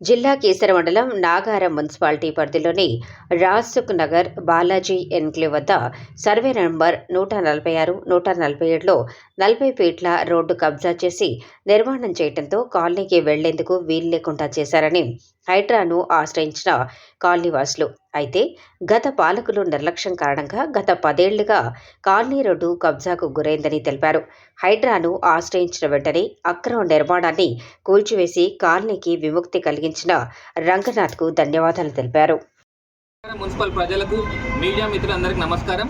జిల్లా కేసర మండలం నాగారం మున్సిపాలిటీ పరిధిలోని రాసుక్ నగర్ బాలాజీ ఎన్క్లేవ్ వద్ద సర్వే నంబర్ నూట నలభై ఆరు నూట నలభై ఏడులో నలభై ఫీట్ల రోడ్డు కబ్జా చేసి నిర్మాణం చేయడంతో కాలనీకి వెళ్ళేందుకు వీలు లేకుండా చేశారని హైడ్రాను ఆశ్రయించిన కాలనీవాసులు అయితే గత పాలకులు నిర్లక్ష్యం కారణంగా గత పదేళ్ళుగా కాలనీ రోడ్డు కబ్జాకు గురైందని తెలిపారు. హైడ్రాను ఆశ్రయించిన వెంటనే అక్రమ నిర్మాణాన్ని కూల్చివేసి కాలనీకి విముక్తి కలిగించిన రంగనాథ్కు ధన్యవాదాలు తెలిపారు. మున్సిపల్ ప్రజలకు మీడియా మిత్రులందరికీ నమస్కారం.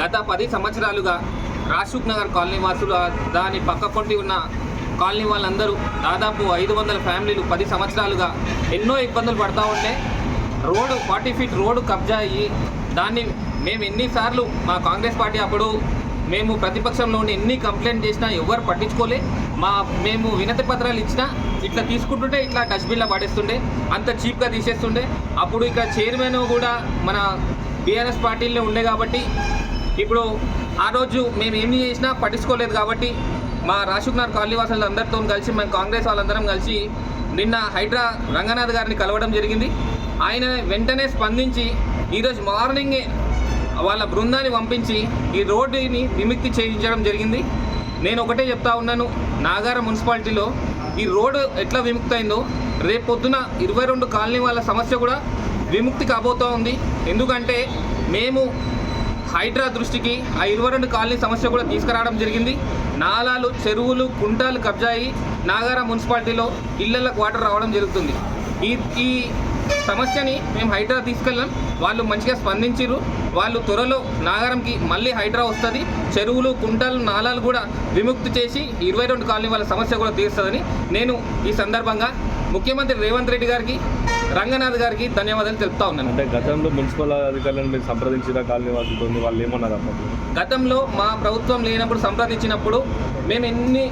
గత పది సంవత్సరాలుగా రాషుక్ నగర్ కాలనీ వాసులు దాని పక్కపొంటి ఉన్న కాలనీ వాళ్ళందరూ దాదాపు ఐదు వందల ఫ్యామిలీలు పది సంవత్సరాలుగా ఎన్నో ఇబ్బందులు పడతా ఉంటే రోడ్డు ఫార్టీ ఫీట్ రోడ్డు కబ్జా అయ్యి దాన్ని మేము ఎన్నిసార్లు మా కాంగ్రెస్ పార్టీ అప్పుడు మేము ప్రతిపక్షంలో ఉండి ఎన్ని కంప్లైంట్ చేసినా ఎవరు పట్టించుకోలే. మా మేము వినతి పత్రాలు ఇచ్చినా ఇట్లా తీసుకుంటుంటే ఇట్లా డస్ట్బిన్లో పడేస్తుండే అంత చీప్గా తీసేస్తుండే. అప్పుడు ఇక్కడ చైర్మన్ కూడా మన బీఆర్ఎస్ పార్టీలో ఉండే కాబట్టి ఇప్పుడు ఆ రోజు మేము ఏమి చేసినా పట్టించుకోలేదు కాబట్టి మా రాజకుమార్ కాలనీ అందరితో కలిసి మేము కాంగ్రెస్ వాళ్ళందరం కలిసి నిన్న హైడ్రా రంగనాథ్ గారిని కలవడం జరిగింది. ఆయన వెంటనే స్పందించి ఈరోజు మార్నింగే వాళ్ళ బృందాన్ని పంపించి ఈ రోడ్డుని విముక్తి చేయించడం జరిగింది. నేను ఒకటే చెప్తా ఉన్నాను నాగార మున్సిపాలిటీలో ఈ రోడ్డు ఎట్లా విముక్తి అయిందో రేపు పొద్దున ఇరవై రెండు కాలనీ వాళ్ళ సమస్య కూడా విముక్తి కాబోతూ ఉంది. ఎందుకంటే మేము హైడ్రా దృష్టికి ఆ ఇరవై కాలనీ సమస్య కూడా తీసుకురావడం జరిగింది. నాలాలు చెరువులు కుంటాలు కబ్జా అయ్యి నాగార మున్సిపాలిటీలో ఇళ్ళకు వాటర్ రావడం జరుగుతుంది. ఈ ఈ సమస్యని మేము హైడ్రా తీసుకెళ్ళాం. వాళ్ళు మంచిగా స్పందించారు వాళ్ళు త్వరలో నాగారంకి మళ్ళీ హైడ్రా వస్తుంది. చెరువులు కుంటలు నాలాలు కూడా విముక్తి చేసి ఇరవై రెండు కాలనీ వాళ్ళ సమస్య కూడా తీరుస్తుందని నేను ఈ సందర్భంగా ముఖ్యమంత్రి రేవంత్ రెడ్డి గారికి రంగనాథ్ గారికి ధన్యవాదాలు తెలుపుతా ఉన్నాను. అంటే గతంలో మున్సిపల్ అధికారులను మీరు సంప్రదించిన కాలనీ వాసులతో వాళ్ళు ఏమన్నారు గతంలో మా ప్రభుత్వం లేనప్పుడు సంప్రదించినప్పుడు మేము ఎన్ని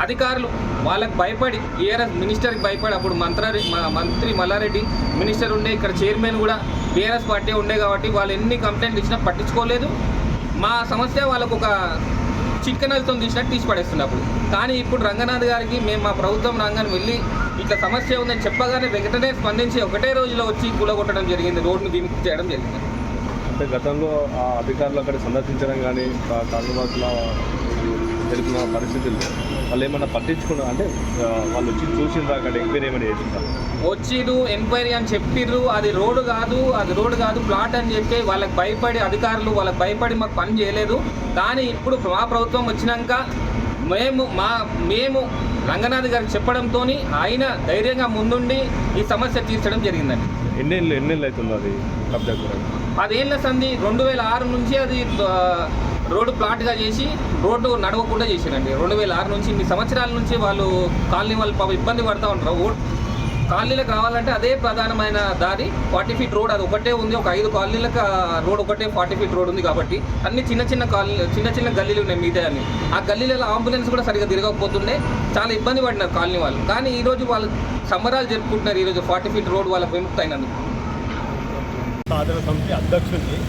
అధికారులు వాళ్ళకి భయపడి బీఆర్ఎస్ మినిస్టర్కి భయపడి అప్పుడు మంత్రి మా- మంత్రి మల్లారెడ్డి మినిస్టర్ ఉండే ఇక్కడ చైర్మన్ కూడా బీఆర్ఎస్ పార్టీ ఉండే కాబట్టి వాళ్ళు ఎన్ని కంప్లైంట్లు ఇచ్చినా పట్టించుకోలేదు. మా సమస్య వాళ్ళకు ఒక చిట్కనలతో తీసినట్టు తీసి పడేస్తున్నప్పుడు అప్పుడు. కానీ ఇప్పుడు రంగనాథ్ గారికి మేము మా ప్రభుత్వం రంగాన్ని వెళ్ళి ఇట్లా సమస్య ఉందని చెప్పగానే వెంటనే స్పందించి ఒకటే రోజులో వచ్చి కూలగొట్టడం జరిగింది రోడ్ను దీనికి చేయడం జరిగింది. అంటే గతంలో ఆ అధికారులు అక్కడ సందర్శించడం కానీ కాలనీ తెలిపిన పరిస్థితులు. వాళ్ళు ఏమన్నా పట్టించుకున్నారు అంటే వాళ్ళు వచ్చి చూసిండ్రా అక్కడ ఎంక్వైరీ ఏమైనా చేసింటారు వచ్చిర్రు ఎంక్వైరీ అని చెప్పిర్రు అది రోడ్డు కాదు అది రోడ్డు కాదు ప్లాట్ అని చెప్పి వాళ్ళకి భయపడి అధికారులు వాళ్ళకి భయపడి మాకు పని చేయలేదు. కానీ ఇప్పుడు మా ప్రభుత్వం వచ్చినాక మేము మా మేము రంగనాథ్ గారికి చెప్పడంతో ఆయన ధైర్యంగా ముందుండి ఈ సమస్య తీర్చడం జరిగిందండి. ఎన్నేళ్ళు ఎన్నేళ్ళు అవుతుంది అది కబ్జా కూడా పదేళ్ళ సంధి రెండు వేల ఆరు నుంచి అది రోడ్డు ప్లాట్గా చేసి రోడ్డు నడవకుండా చేసారండి రెండు వేల ఆరు నుంచి ఇన్ని సంవత్సరాల నుంచి వాళ్ళు కాలనీ వాళ్ళు పాప ఇబ్బంది పడుతూ ఉంటారు ఓ కాలనీలకు రావాలంటే అదే ప్రధానమైన దారి ఫార్టీ ఫీట్ రోడ్ అది ఒకటే ఉంది. ఒక ఐదు కాలనీలకు రోడ్ ఒకటే ఫార్టీ ఫీట్ రోడ్ ఉంది కాబట్టి అన్ని చిన్న చిన్న కాలనీ చిన్న చిన్న గల్లీలు ఉన్నాయి మిగతా అన్ని ఆ గల్లీలలో అంబులెన్స్ కూడా సరిగ్గా తిరగకపోతుండే. చాలా ఇబ్బంది పడినారు కాలనీ వాళ్ళు. కానీ ఈరోజు వాళ్ళు సంబరాలు జరుపుకుంటున్నారు. ఈరోజు ఫార్టీ ఫీట్ రోడ్ వాళ్ళకి విముక్తి అయినందుకు. సాధన సమితి అధ్యక్షుడిని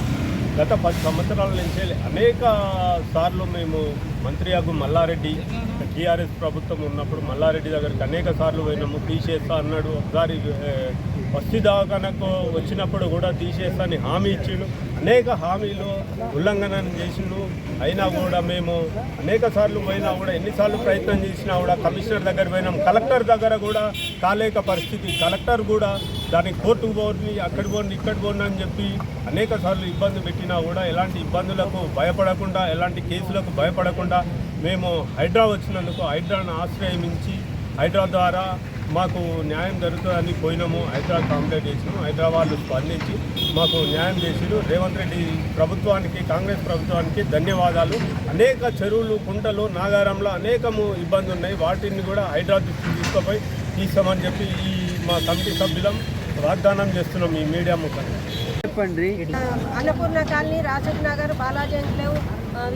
గత పది సంవత్సరాల నుంచి అనేక సార్లు మేము మంత్రి అగు మల్లారెడ్డి టీఆర్ఎస్ ప్రభుత్వం ఉన్నప్పుడు మల్లారెడ్డి దగ్గరికి అనేక సార్లు పోయినాము. తీసేస్తా అన్నాడు. ఒకసారి వస్తీ దవాఖానకు వచ్చినప్పుడు కూడా తీసేస్తా అని హామీ ఇచ్చిండు. అనేక హామీలు ఉల్లంఘన చేసిండు. అయినా కూడా మేము అనేక సార్లు పోయినా కూడా ఎన్నిసార్లు ప్రయత్నం చేసినా కూడా కమిషనర్ దగ్గర పోయినాం. కలెక్టర్ దగ్గర కూడా కాలేక పరిస్థితి. కలెక్టర్ కూడా దానికి కోర్టుకు పోండి అక్కడ పోండి ఇక్కడ పోండి అని చెప్పి అనేక సార్లు ఇబ్బంది పెట్టినా కూడా ఎలాంటి ఇబ్బందులకు భయపడకుండా ఎలాంటి కేసులకు భయపడకుండా మేము హైడ్రా వచ్చినందుకు హైడ్రాను ఆశ్రయించి హైడ్రా ద్వారా మాకు న్యాయం జరుగుతుందని పోయినాము. హైదరాబాద్ కంప్లైంట్ చేసినాము. హైదరాబాద్లో స్పందించి మాకు న్యాయం చేసిడు రేవంత్ రెడ్డి ప్రభుత్వానికి కాంగ్రెస్ ప్రభుత్వానికి ధన్యవాదాలు. అనేక చెరువులు కుంటలు నాగారంలో అనేకము ఇబ్బందులు ఉన్నాయి వాటిని కూడా హైదరాబాద్ తీసుకుపోయి తీస్తామని చెప్పి ఈ మా కమిటీ సభ్యులం వాగ్దానం చేస్తున్నాం ఈ మీడియా ముఖంగా Annapurna colony Razak Nagar Balaji enclave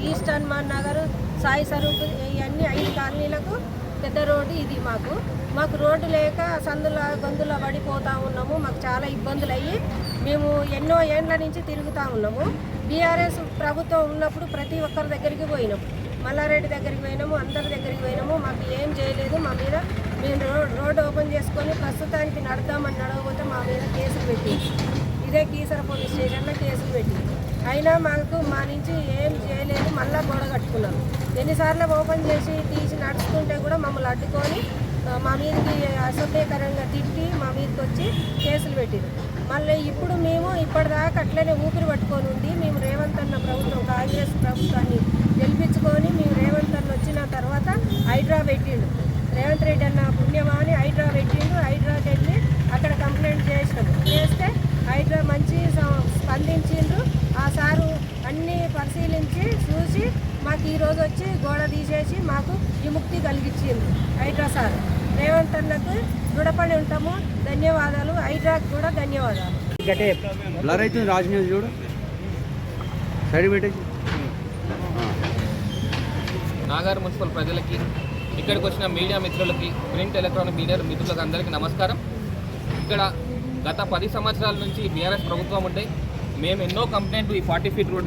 east Hanuman Nagar Sai Swaroop ఇవన్నీ ఐదు కాలనీలకు పెద్ద రోడ్డు ఇది మాకు. మాకు రోడ్డు లేక సందుల గొంతుల పడిపోతూ ఉన్నాము. మాకు చాలా ఇబ్బందులు అయ్యి మేము ఎన్నో ఏండ్ల నుంచి తిరుగుతూ ఉన్నాము. బీఆర్ఎస్ ప్రభుత్వం ఉన్నప్పుడు ప్రతి ఒక్కరి దగ్గరికి పోయినాము మల్లారెడ్డి దగ్గరికి పోయినాము అందరి దగ్గరికి పోయినాము. మాకు ఏం చేయలేదు. మా మీద మేము రోడ్ రోడ్డు ఓపెన్ చేసుకొని ప్రస్తుతానికి నడదామని నడవకపోతే మా మీద కేసులు పెట్టి ఇదే కీసర పోలీస్ స్టేషన్లో కేసులు పెట్టి అయినా మాకు మా నుంచి ఏం చేయలేదు మళ్ళా గొడవ కట్టుకున్నాం ఎన్నిసార్లు ఓపెన్ చేసి తీసి నడుచుకుంటే కూడా మమ్మల్ని అడ్డుకొని మా మీదకి అసభ్యకరంగా తిట్టి మా మీదకి వచ్చి కేసులు పెట్టింది. మళ్ళీ ఇప్పుడు మేము ఇప్పటిదాకా అట్లనే ఊపిరి పట్టుకొని ఉండి మేము రేవంత్ అన్న ప్రభుత్వం కాంగ్రెస్ ప్రభుత్వాన్ని గెలిపించుకొని మేము రేవంత్ అన్న వచ్చిన తర్వాత హైడ్రా పెట్టిండు. రేవంత్ రెడ్డి అన్న పుణ్యమాని హైడ్రా పెట్టిండు హైడ్రాకి వెళ్ళి అక్కడ కంప్లైంట్ చేసినాము చేస్తే హైడ్రా మంచి స్పందించిండ్రు ఆ సారు అన్నీ పరిశీలించి చూసి మాకు ఈరోజు వచ్చి గోడ తీసేసి మాకు విముక్తి కలిగించింది హైడ్రా సార్. రేవంత్ అన్నకు రుణపడి ఉంటాము. ధన్యవాదాలు. హైడ్రాకి కూడా ధన్యవాదాలు. బ్లర్ అవుతుంది రాజ్ న్యూస్ చూడు. సైడ్ పెట్టేసి. నాగార్ మున్సిపల్ ప్రజలకి ఇక్కడికి వచ్చిన మీడియా మిత్రులకి ప్రింట్ ఎలక్ట్రానిక్ మీడియా మిత్రులకు అందరికీ నమస్కారం. ఇక్కడ గత పది సంవత్సరాల నుంచి బీఆర్ఎస్ ప్రభుత్వం ఉంటే మేము ఎన్నో కంప్లైంట్ ఈ ఫార్టీ ఫీట్ రోడ్